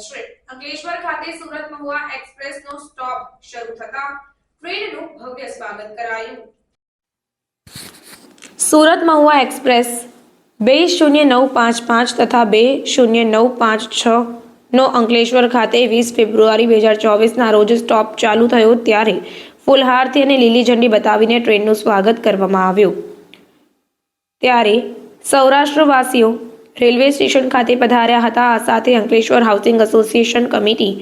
Surat Mahuva એક્સપ્રેસનો stop શરૂ થતા ટ્રેનનું ભવ્ય સ્વાગત કરાયું. સુરત મહુવા એક્સપ્રેસ બે શૂન્ય નવ પાંચ પાંચ તથા બે શૂન્ય નવ પાંચ છ નો અંકલેશ્વર ખાતે વીસ ફેબ્રુઆરી બે હજાર ચોવીસના રોજ સ્ટોપ ચાલુ થયો ત્યારે ફૂલહારથી અને લીલી ઝંડી બતાવીને ટ્રેનનું સ્વાગત કરવામાં આવ્યું. ત્યારે સૌરાષ્ટ્રવાસીઓ રેલવે સ્ટેશન ખાતે પધાર્યા હતા. આ સાથે Ankleshwar housing association committee,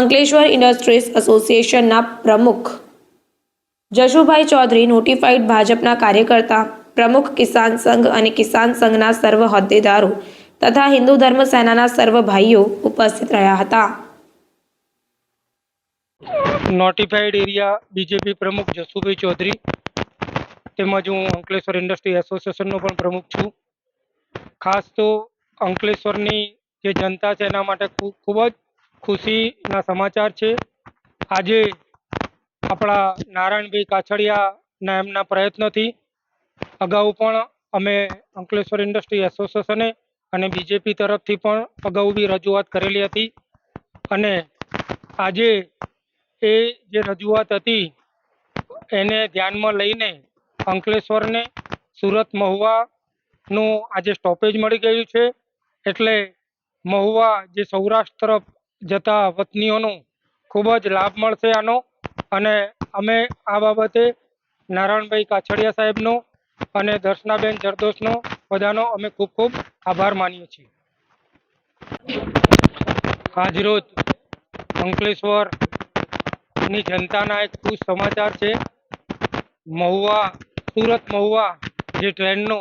Ankleshwar industries એસોસિએશનના પ્રમુખ જશુભાઈ ચૌધરી નોટિફાઈડ ભાજપના કાર્યકર્તા, પ્રમુખ કિસાન સંઘ અને કિસાન સંઘના સર્વ હોદ્દેદારો તથા હિન્દુ ધર્મ સેનાના સર્વ ભાઈઓ ઉપસ્થિત રહ્યા હતા. નોટિફાઈડ એરિયા બીજેપી પ્રમુખ જશુભાઈ ચૌધરી તેમજ હું અંકલેશ્વર ઇન્ડસ્ટ્રી એસોસિએશનનો પણ પ્રમુખ છું. ખાસ તો અંકલેશ્વરની જે જનતા છે એના માટે ખૂબ જ ખુશીના સમાચાર છે. આજે આપણા નારાયણભાઈ કાછડિયાના એમના પ્રયત્નોથી અગાઉ પણ અમે અંકલેશ્વર ઇન્ડસ્ટ્રી એસોસિએશને અને બીજેપી તરફથી પણ અગાઉ બી રજૂઆત કરેલી હતી. અને આજે એ જે રજૂઆત હતી એને ધ્યાનમાં લઈને અંકલેશ્વરને સુરત મહુવાનું આજે સ્ટોપેજ મળી ગયું છે. એટલે મહુવા જે સૌરાષ્ટ્ર તરફ જતા વતનીઓનું ખૂબ જ લાભ મળશે આનો. અને અમે આ બાબતે નારાયણભાઈ કાછડિયા સાહેબનો અને દર્શનાબેન જરદોશનો બધાનો અમે ખૂબ ખૂબ આભાર માનીએ છીએ. આજરોજ અંકલેશ્વરની જનતાના એક ખુશ સમાચાર છે. મહુવા, સુરત મહુવા જે ટ્રેનનું